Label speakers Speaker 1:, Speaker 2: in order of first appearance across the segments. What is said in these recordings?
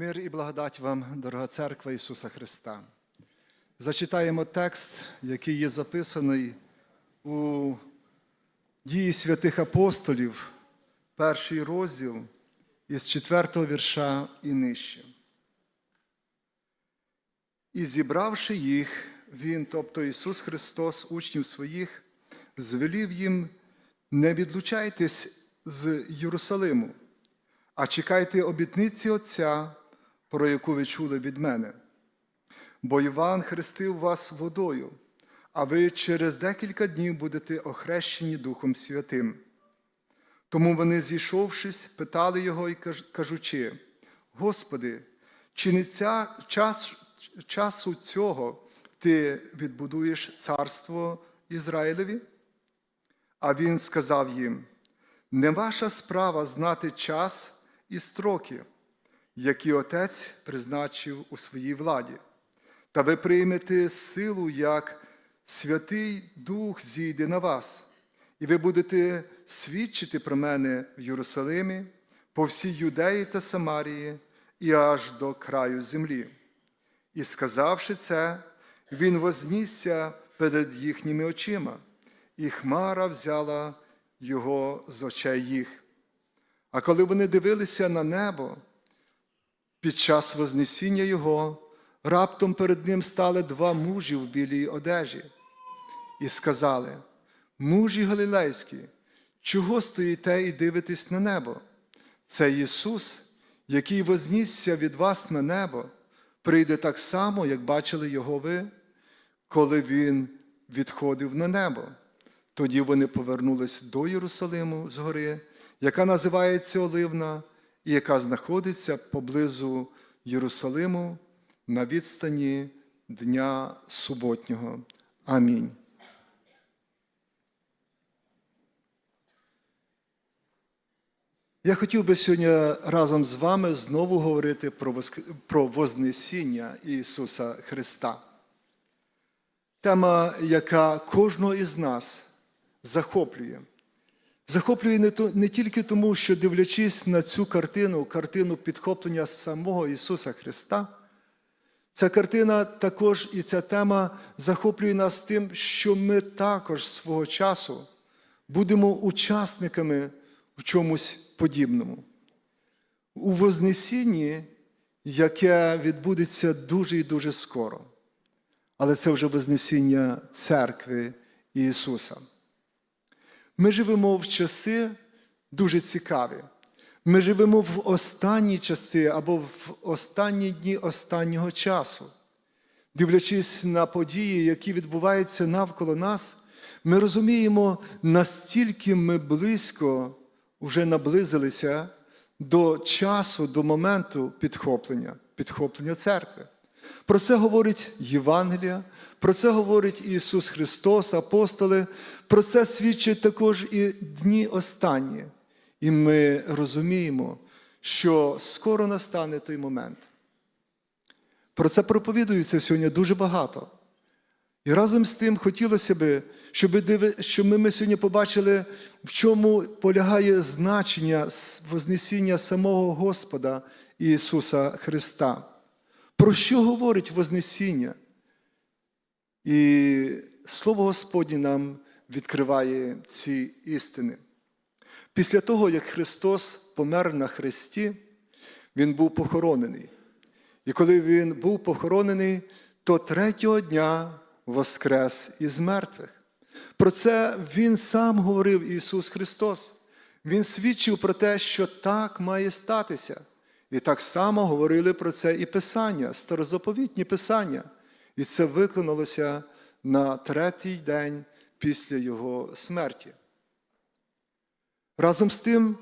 Speaker 1: Мир і благодать вам, дорога церква Ісуса Христа. Зачитаємо текст, який є записаний у дії святих апостолів, перший розділ із четвертого вірша і нижче. І зібравши їх, Він, тобто Ісус Христос, учнів своїх, звелів їм не відлучайтесь з Єрусалиму, а чекайте обітниці Отця, про яку ви чули від мене. Бо Іван хрестив вас водою, а ви через декілька днів будете охрещені Духом Святим. Тому вони, зійшовшись, питали його і кажучи: Господи, чи не ця час, часу цього ти відбудуєш царство Ізраїлеві? А він сказав їм: не ваша справа знати час і строки, які Отець призначив у своїй владі. Та ви приймете силу, як Святий Дух зійде на вас, і ви будете свідчити про мене в Єрусалимі, по всій Юдеї та Самарії і аж до краю землі. І сказавши це, він вознісся перед їхніми очима, і хмара взяла його з очей їх. А коли вони дивилися на небо, під час Вознесіння Його, раптом перед ним стали два мужі в білій одежі, і сказали: Мужі Галілейські, чого стоїте і дивитесь на небо? Це Ісус, який вознісся від вас на небо, прийде так само, як бачили Його ви, коли Він відходив на небо. Тоді вони повернулись до Єрусалиму з гори, яка називається Оливна, і яка знаходиться поблизу Єрусалиму на відстані Дня суботнього. Амінь. Я хотів би сьогодні разом з вами знову говорити про про Вознесіння Ісуса Христа. Тема, яка кожного із нас захоплює. Захоплює не, тільки тому, що дивлячись на цю картину, картину підхоплення самого Ісуса Христа, ця картина також і ця тема захоплює нас тим, що ми також свого часу будемо учасниками в чомусь подібному. У Вознесінні, яке відбудеться дуже і дуже скоро. Але це вже Вознесіння церкви Ісуса. Ми живемо в часи дуже цікаві. Ми живемо в останні часи або в останні дні останнього часу. Дивлячись на події, які відбуваються навколо нас, ми розуміємо, настільки ми близько вже наблизилися до часу, до моменту підхоплення, підхоплення церкви. Про це говорить Євангелія, про це говорить Ісус Христос, апостоли, про це свідчать також і дні останні. І ми розуміємо, що скоро настане той момент. Про це проповідується сьогодні дуже багато. І разом з тим хотілося б, щоб, щоб ми сьогодні побачили, в чому полягає значення Вознесіння самого Господа Ісуса Христа. Про що говорить Вознесіння? І Слово Господнє нам відкриває ці істини. Після того, як Христос помер на хресті, Він був похоронений. І коли Він був похоронений, то третього дня воскрес із мертвих. Про це Він сам говорив Ісус Христос. Він свідчив про те, що так має статися. І так само говорили про це і Писання, старозаповітні Писання. І це виконалося на третій день після Його смерті. Разом з тим,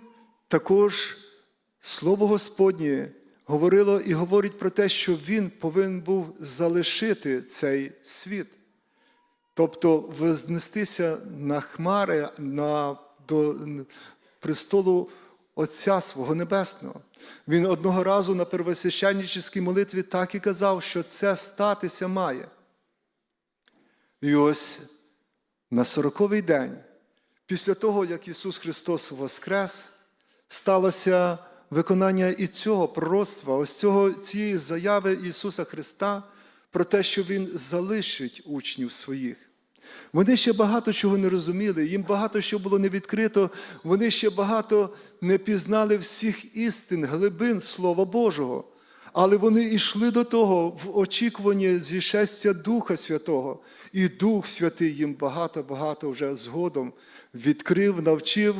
Speaker 1: також Слово Господнє говорило і говорить про те, що Він повинен був залишити цей світ, тобто вознестися на хмари на, до престолу Отця свого Небесного. Він одного разу на первосвященническій молитві так і казав, що це статися має. І ось на сороковий день, після того, як Ісус Христос воскрес, сталося виконання і цього пророцтва, ось цього, цієї заяви Ісуса Христа про те, що Він залишить учнів своїх. Вони ще багато чого не розуміли, їм багато що було не відкрито, вони ще багато не пізнали всіх істин, глибин Слова Божого. Але вони йшли до того в очікуванні зішестя Духа Святого. І Дух Святий їм багато-багато вже згодом відкрив, навчив.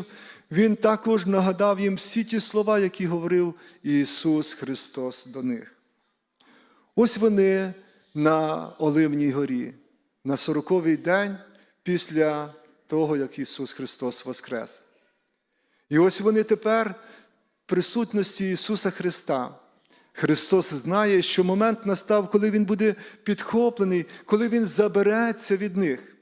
Speaker 1: Він також нагадав їм всі ті слова, які говорив Ісус Христос до них. Ось вони на Оливній горі, на сороковий день після того, як Ісус Христос воскрес. І ось вони тепер в присутності Ісуса Христа. Христос знає, що момент настав, коли Він буде підхоплений, коли Він забереться від них.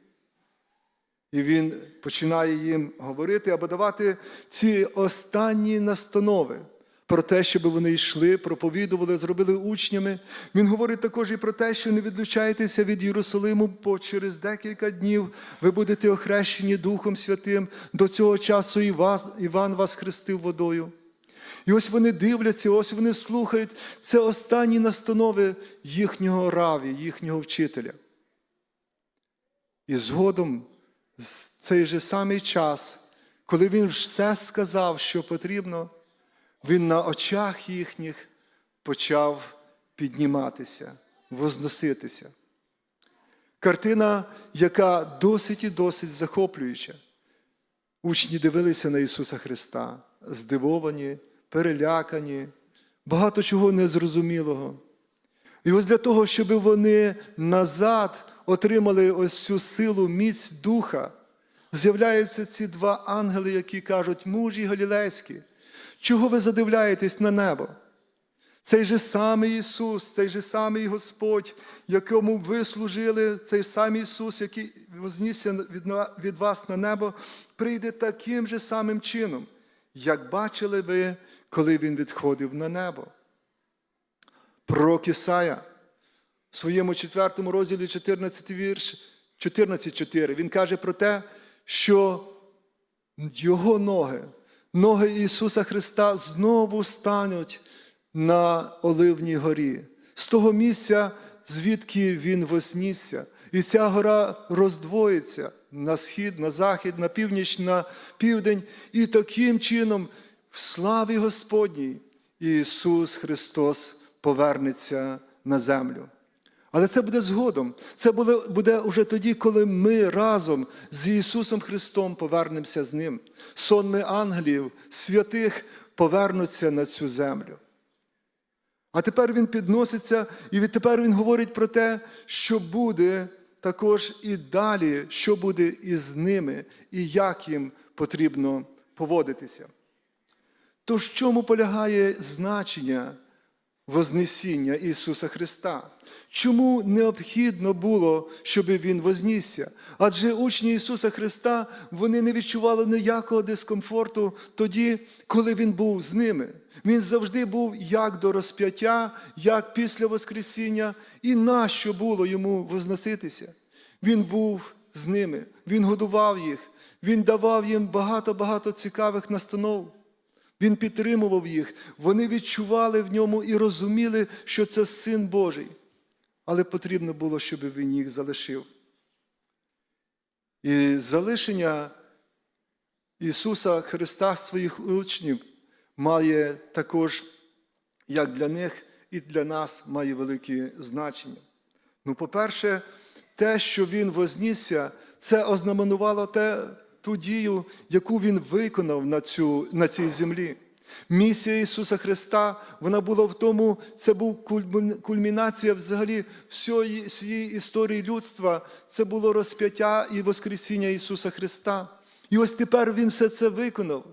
Speaker 1: І Він починає їм говорити або давати ці останні настанови про те, щоб вони йшли, проповідували, зробили учнями. Він говорить також і про те, що не відлучайтеся від Єрусалиму, бо через декілька днів ви будете охрещені Духом Святим. До цього часу і вас, Іван вас хрестив водою. І ось вони дивляться, ось вони слухають. Це останні настанови їхнього раві, їхнього вчителя. І згодом, в цей же самий час, коли він все сказав, що потрібно, він на очах їхніх почав підніматися, возноситися. Картина, яка досить і досить захоплююча. Учні дивилися на Ісуса Христа, здивовані, перелякані, багато чого незрозумілого. І ось для того, щоб вони назад отримали ось цю силу, міць духа, з'являються ці два ангели, які кажуть, мужі галілейські, чого ви задивляєтесь на небо? Цей же самий Ісус, цей же самий Господь, якому ви служили, цей самий Ісус, який вознісся від, вас на небо, прийде таким же самим чином, як бачили ви, коли Він відходив на небо. Пророк Ісая в своєму 4 розділі 14 вірш, 14.4, він каже про те, що його ноги, ноги Ісуса Христа знову стануть на Оливній горі, з того місця, звідки Він вознісся. І ця гора роздвоїться на схід, на захід, на північ, на південь. І таким чином, в славі Господній, Ісус Христос повернеться на землю. Але це буде згодом. Це буде, буде уже тоді, коли ми разом з Ісусом Христом повернемося з Ним. Сонми ангелів, святих повернуться на цю землю. А тепер він підноситься, і відтепер він говорить про те, що буде також і далі, що буде із ними, і як їм потрібно поводитися. То в чому полягає значення Вознесіння Ісуса Христа. Чому необхідно було, щоб Він вознісся? Адже учні Ісуса Христа вони не відчували ніякого дискомфорту тоді, коли Він був з ними. Він завжди був як до розп'яття, як після Воскресіння, і нащо було йому возноситися? Він був з ними, Він годував їх, Він давав їм багато-багато цікавих настанов. Він підтримував їх, вони відчували в ньому і розуміли, що це син Божий. Але потрібно було, щоб він їх залишив. І залишення Ісуса Христа своїх учнів має також, як для них, і для нас має велике значення. Ну, по-перше, те, що Він вознісся, це ознаменувало те, ту дію, яку Він виконав на, цю, на цій землі. Місія Ісуса Христа, вона була в тому, це був кульмінація взагалі всієї, всієї історії людства. Це було розп'яття і Воскресіння Ісуса Христа. І ось тепер Він все це виконав.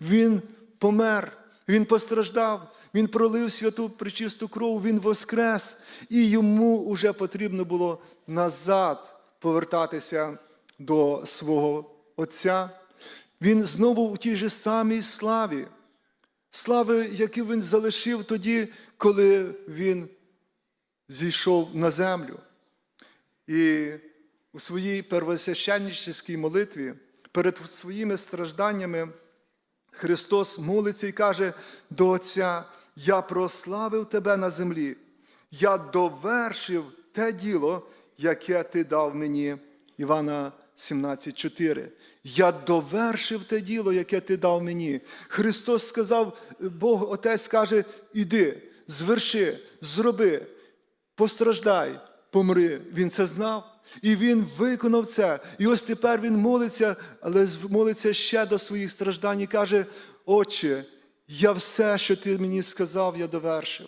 Speaker 1: Він помер, Він постраждав, Він пролив святу причисту кров, Він воскрес, і йому вже потрібно було назад повертатися до свого Отця. Він знову у тій же самій славі. Слави, яку він залишив тоді, коли він зійшов на землю. І у своїй первосвященническій молитві перед своїми стражданнями Христос молиться і каже до Отця: Я прославив тебе на землі, я довершив те діло, яке ти дав мені. Івана 17,4. Я довершив те діло, яке ти дав мені. Христос сказав, Бог Отець каже: іди, зверши, зроби, постраждай, помри. Він це знав. І він виконав це. І ось тепер він молиться, але молиться ще до своїх страждань і каже: Отче, я все, що ти мені сказав, я довершив.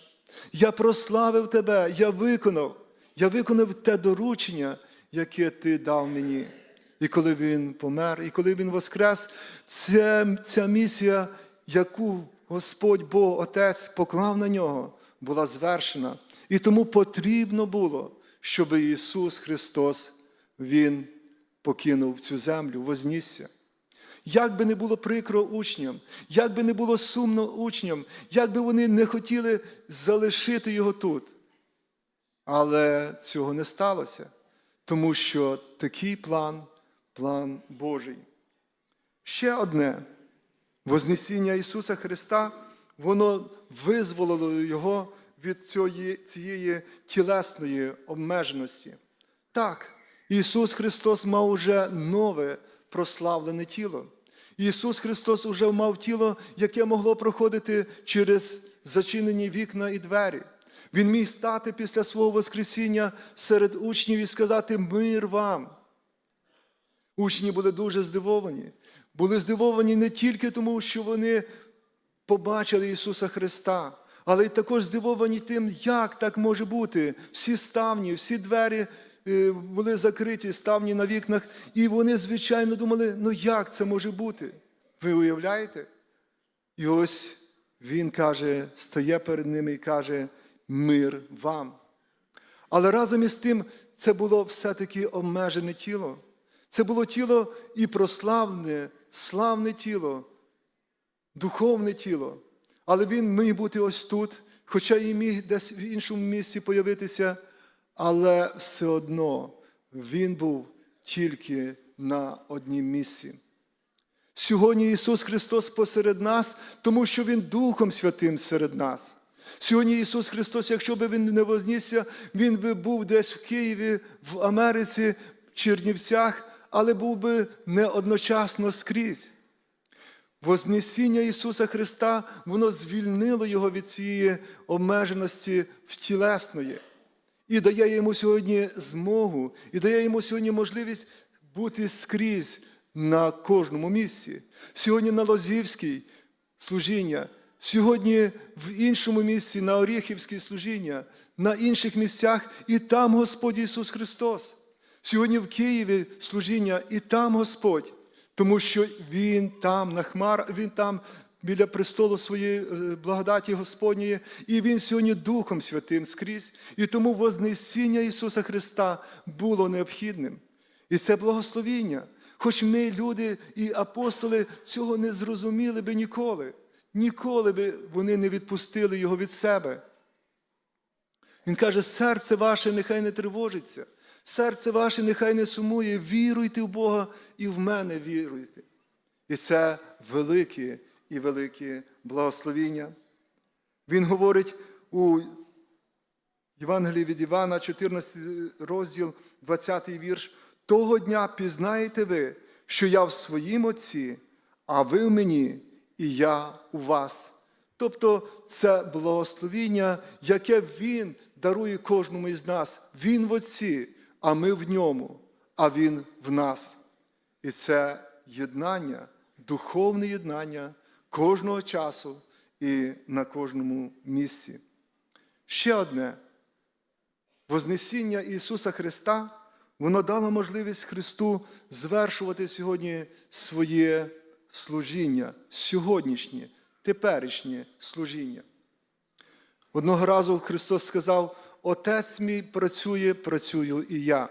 Speaker 1: Я прославив тебе, я виконав. Я виконав те доручення, яке ти дав мені. І коли він помер, і коли він воскрес, це, ця місія, яку Господь Бог Отець поклав на нього, була звершена. І тому потрібно було, щоб Ісус Христос Він покинув цю землю, вознісся. Як би не було прикро учням, як би не було сумно учням, як би вони не хотіли залишити його тут. Але цього не сталося, тому що такий план план Божий. Ще одне Вознесіння Ісуса Христа, воно визволило Його від цієї, цієї тілесної обмеженості. Так, Ісус Христос мав уже нове прославлене тіло. Ісус Христос уже мав тіло, яке могло проходити через зачинені вікна і двері. Він міг стати після свого Воскресіння серед учнів і сказати Мир вам. Учні були дуже здивовані. Були здивовані не тільки тому, що вони побачили Ісуса Христа, але й також здивовані тим, як так може бути. Всі ставні, всі двері е, були закриті, ставні на вікнах, і вони, звичайно, думали, ну як це може бути? Ви уявляєте? І ось Він каже, стає перед ними і каже, мир вам. Але разом із тим це було все-таки обмежене тіло. Це було тіло і прославне, славне тіло, духовне тіло. Але він міг бути ось тут, хоча і міг десь в іншому місці появитися, але все одно він був тільки на однім місці. Сьогодні Ісус Христос посеред нас, тому що Він Духом Святим серед нас. Сьогодні Ісус Христос, якщо б Він не вознісся, Він би був десь в Києві, в Америці, в Чернівцях, але був би не одночасно скрізь. Вознесіння Ісуса Христа, воно звільнило Його від цієї обмеженості втілесної і дає йому сьогодні змогу, і дає йому сьогодні можливість бути скрізь на кожному місці. Сьогодні на Лозівській служіння, сьогодні в іншому місці, на Оріхівській служіння, на інших місцях, і там Господь Ісус Христос. Сьогодні в Києві служіння, і там Господь, тому що Він там на хмар, Він там біля престолу своєї е, благодаті Господньої, і Він сьогодні Духом Святим скрізь. І тому Вознесіння Ісуса Христа було необхідним. І це благословіння. Хоч ми, люди і апостоли, цього не зрозуміли би ніколи. Ніколи би вони не відпустили Його від себе. Він каже, серце ваше нехай не тривожиться, серце ваше нехай не сумує, віруйте в Бога і в мене віруйте. І це велике і велике благословіння. Він говорить у Євангелії від Івана, 14 розділ, 20 вірш. Того дня пізнаєте ви, що я в своїм Отці, а ви в мені, і я у вас. Тобто це благословіння, яке Він дарує кожному із нас. Він в Отці, а ми в ньому, а Він в нас. І це єднання, духовне єднання кожного часу і на кожному місці. Ще одне Вознесіння Ісуса Христа, воно дало можливість Христу звершувати сьогодні своє служіння, сьогоднішнє, теперішнє служіння. Одного разу Христос сказав: Отець мій працює, працюю і я.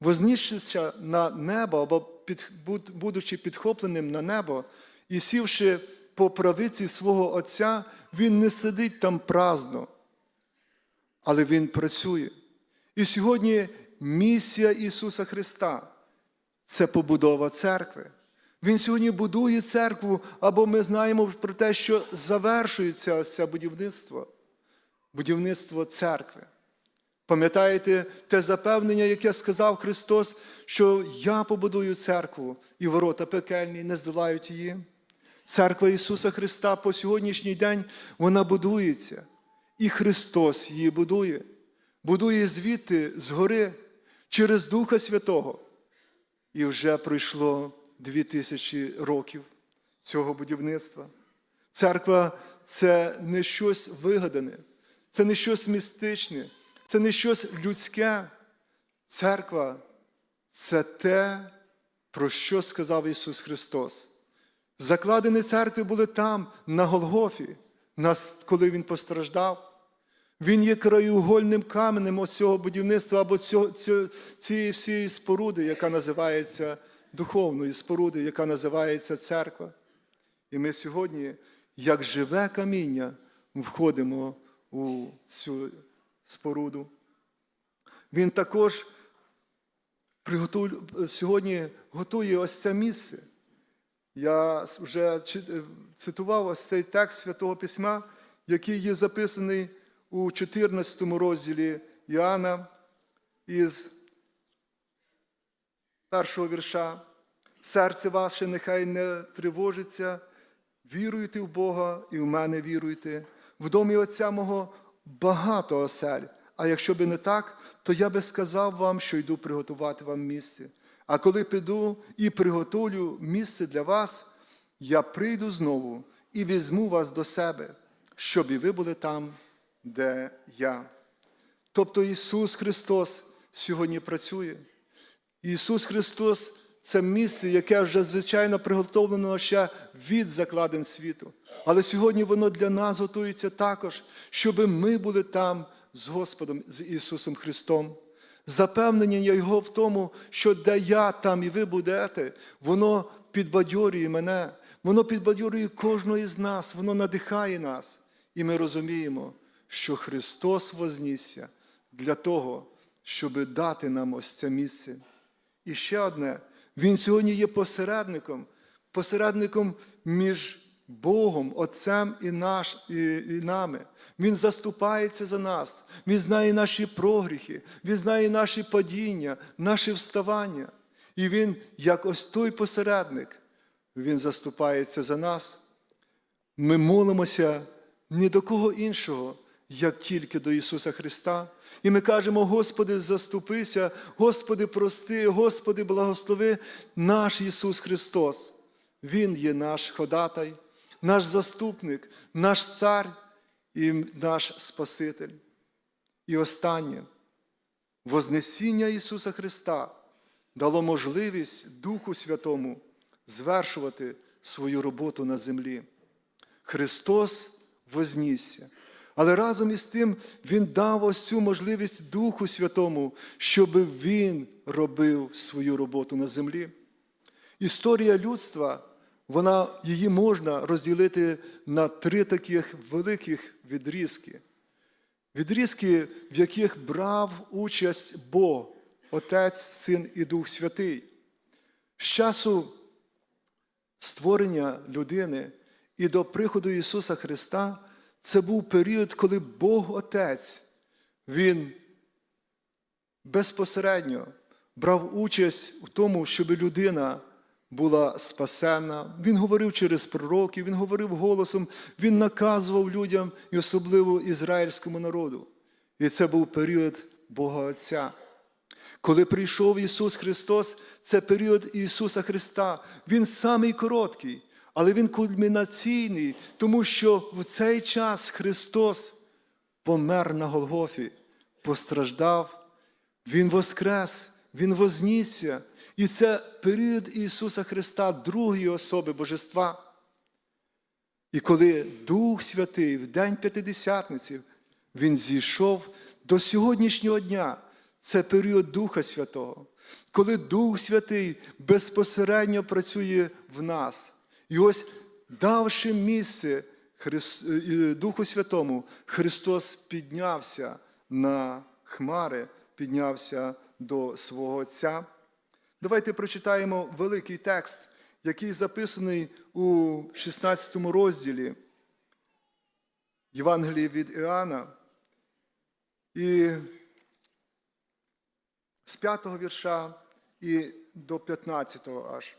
Speaker 1: Вознісшися на небо, або під, будучи підхопленим на небо і сівши по правиці свого Отця, Він не сидить там праздно, але Він працює. І сьогодні місія Ісуса Христа це побудова церкви. Він сьогодні будує церкву, або ми знаємо про те, що завершується це будівництво, будівництво церкви. Пам'ятаєте те запевнення, яке сказав Христос, що я побудую церкву, і ворота пекельні не здолають її. Церква Ісуса Христа по сьогоднішній день вона будується, і Христос її будує, будує звідти, згори, через Духа Святого. І вже пройшло дві тисячі років цього будівництва. Церква це не щось вигадане, це не щось містичне, це не щось людське. Церква це те, про що сказав Ісус Христос. Закладені церкви були там, на Голгофі, коли Він постраждав. Він є краєугольним каменем ось цього будівництва або цієї всієї споруди, яка називається духовною споруди, яка називається церква. І ми сьогодні, як живе каміння, входимо у цю споруду. Він також сьогодні готує ось це місце. Я вже е, цитував ось цей текст Святого Письма, який є записаний у 14 розділі Іоанна із першого вірша. Серце ваше нехай не тривожиться, віруйте в Бога і в мене віруйте. В домі Отця мого багато осель. А якщо би не так, то я би сказав вам, що йду приготувати вам місце. А коли піду і приготую місце для вас, я прийду знову і візьму вас до себе, щоб і ви були там, де я. Тобто Ісус Христос сьогодні працює. Ісус Христос це місце, яке вже звичайно приготовлено ще від закладин світу. Але сьогодні воно для нас готується також, щоб ми були там з Господом, з Ісусом Христом. Запевнення Його в тому, що де я там і ви будете, воно підбадьорює мене, воно підбадьорює кожного із нас, воно надихає нас. І ми розуміємо, що Христос вознісся для того, щоб дати нам ось це місце. І ще одне, Він сьогодні є посередником, посередником між Богом, Отцем і, наш, і, і нами. Він заступається за нас, Він знає наші прогріхи, Він знає наші падіння, наші вставання. І Він, як ось той посередник, Він заступається за нас. Ми молимося ні до кого іншого, як тільки до Ісуса Христа. І ми кажемо, Господи, заступися, Господи, прости, Господи, благослови наш Ісус Христос. Він є наш ходатай, наш заступник, наш цар і наш Спаситель. І останнє, Вознесіння Ісуса Христа дало можливість Духу Святому звершувати свою роботу на землі. Христос вознісся. Але разом із тим Він дав ось цю можливість Духу Святому, щоб Він робив свою роботу на землі. Історія людства, вона, її можна розділити на три таких великих відрізки. Відрізки, в яких брав участь Бог, Отець, Син і Дух Святий. З часу створення людини і до приходу Ісуса Христа це був період, коли Бог Отець, Він безпосередньо брав участь у тому, щоб людина була спасена. Він говорив через пророків, він говорив голосом, він наказував людям і особливо ізраїльському народу. І це був період Бога Отця. Коли прийшов Ісус Христос, це період Ісуса Христа. Він самий короткий, але Він кульмінаційний, тому що в цей час Христос помер на Голгофі, постраждав, Він воскрес, Він вознісся. І це період Ісуса Христа, другої особи Божества. І коли Дух Святий в День П'ятидесятниці Він зійшов до сьогоднішнього дня, це період Духа Святого, коли Дух Святий безпосередньо працює в нас. І ось, давши місце е, Духу Святому, Христос піднявся на хмари, піднявся до свого Отця. Давайте прочитаємо великий текст, який записаний у 16 розділі Євангелії від Іоанна. І з 5 вірша і до 15 аж.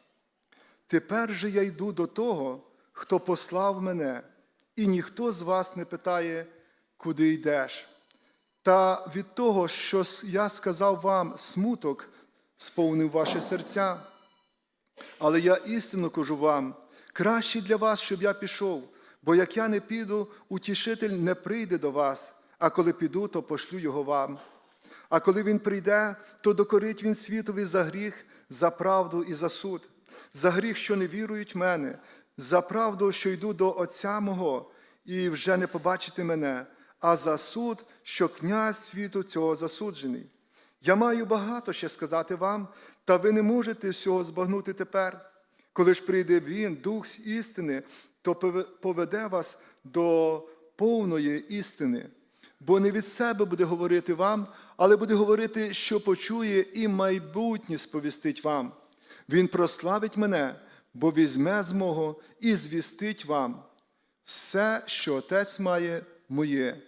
Speaker 1: Тепер же я йду до того, хто послав мене, і ніхто з вас не питає, куди йдеш. Та від того, що я сказав вам, смуток сповнив ваші серця. Але я істинно кажу вам, краще для вас, щоб я пішов, бо як я не піду, утішитель не прийде до вас, а коли піду, то пошлю його вам. А коли він прийде, то докорить він світові за гріх, за правду і за суд, за гріх, що не вірують мене, за правду, що йду до Отця мого, і вже не побачите мене, а за суд, що князь світу цього засуджений. Я маю багато ще сказати вам, та ви не можете всього збагнути тепер. Коли ж прийде Він, Дух з істини, то поведе вас до повної істини. Бо не від себе буде говорити вам, але буде говорити, що почує, і майбутнє сповістить вам. Він прославить мене, бо візьме з мого і звістить вам. Все, що отець має, моє.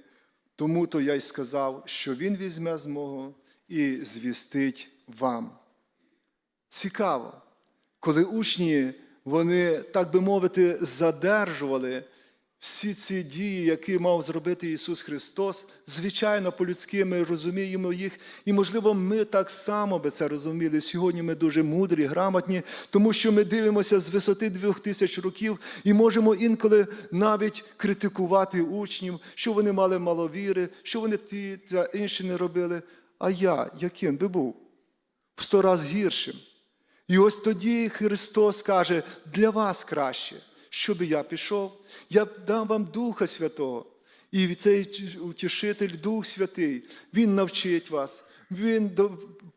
Speaker 1: Тому то я й сказав, що він візьме з мого і звістить вам. Цікаво, коли учні, вони, так би мовити, задержували всі ці дії, які мав зробити Ісус Христос, звичайно, по-людськи ми розуміємо їх, і, можливо, ми так само би це розуміли. Сьогодні ми дуже мудрі, грамотні, тому що ми дивимося з висоти двох тисяч років і можемо інколи навіть критикувати учнів, що вони мали мало віри, що вони ті та інші не робили. А я яким би був? В сто раз гіршим. І ось тоді Христос каже, для вас краще, щоб я пішов, я дам вам Духа Святого. І цей утішитель, Дух Святий, Він навчить вас, Він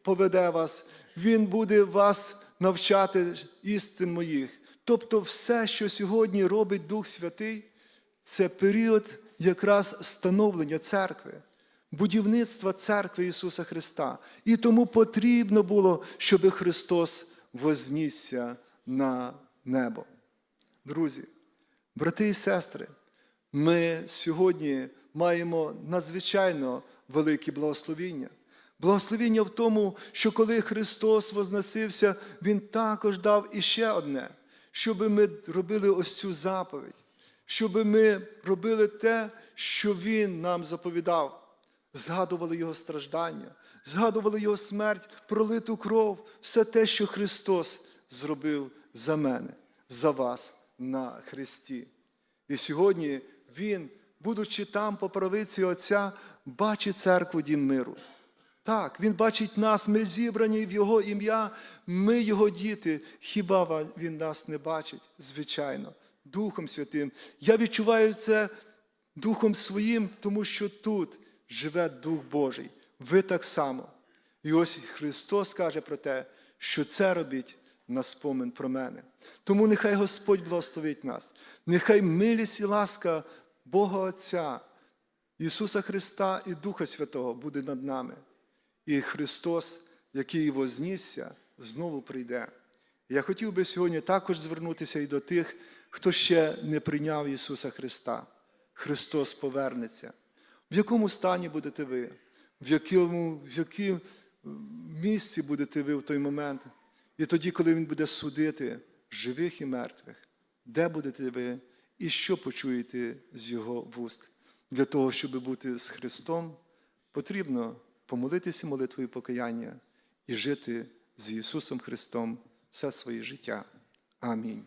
Speaker 1: поведе вас, Він буде вас навчати істин моїх. Тобто, все, що сьогодні робить Дух Святий, це період якраз становлення церкви, будівництва церкви Ісуса Христа. І тому потрібно було, щоб Христос вознісся на небо. Друзі, брати і сестри, ми сьогодні маємо надзвичайно велике благословіння. Благословіння в тому, що коли Христос возносився, Він також дав іще одне, щоб ми робили ось цю заповідь, щоб ми робили те, що Він нам заповідав. Згадували Його страждання, згадували Його смерть, пролиту кров, все те, що Христос зробив за мене, за вас на Христі. І сьогодні Він, будучи там по правиці Отця, бачить церкву дім миру. Так, Він бачить нас, ми зібрані в Його ім'я, ми Його діти. Хіба Він нас не бачить? Звичайно, Духом Святим. Я відчуваю це Духом Своїм, тому що тут живе Дух Божий. Ви так само. І ось Христос каже про те, що це робіть на спомин про мене. Тому нехай Господь благословить нас, нехай милість і ласка Бога Отця, Ісуса Христа і Духа Святого буде над нами. І Христос, який вознісся, знову прийде. Я хотів би сьогодні також звернутися і до тих, хто ще не прийняв Ісуса Христа. Христос повернеться. В якому стані будете ви? В якому, в якому місці будете ви в той момент? І тоді, коли Він буде судити живих і мертвих, де будете ви і що почуєте з Його вуст? Для того, щоб бути з Христом, потрібно помолитися молитвою покаяння і жити з Ісусом Христом все своє життя. Амінь.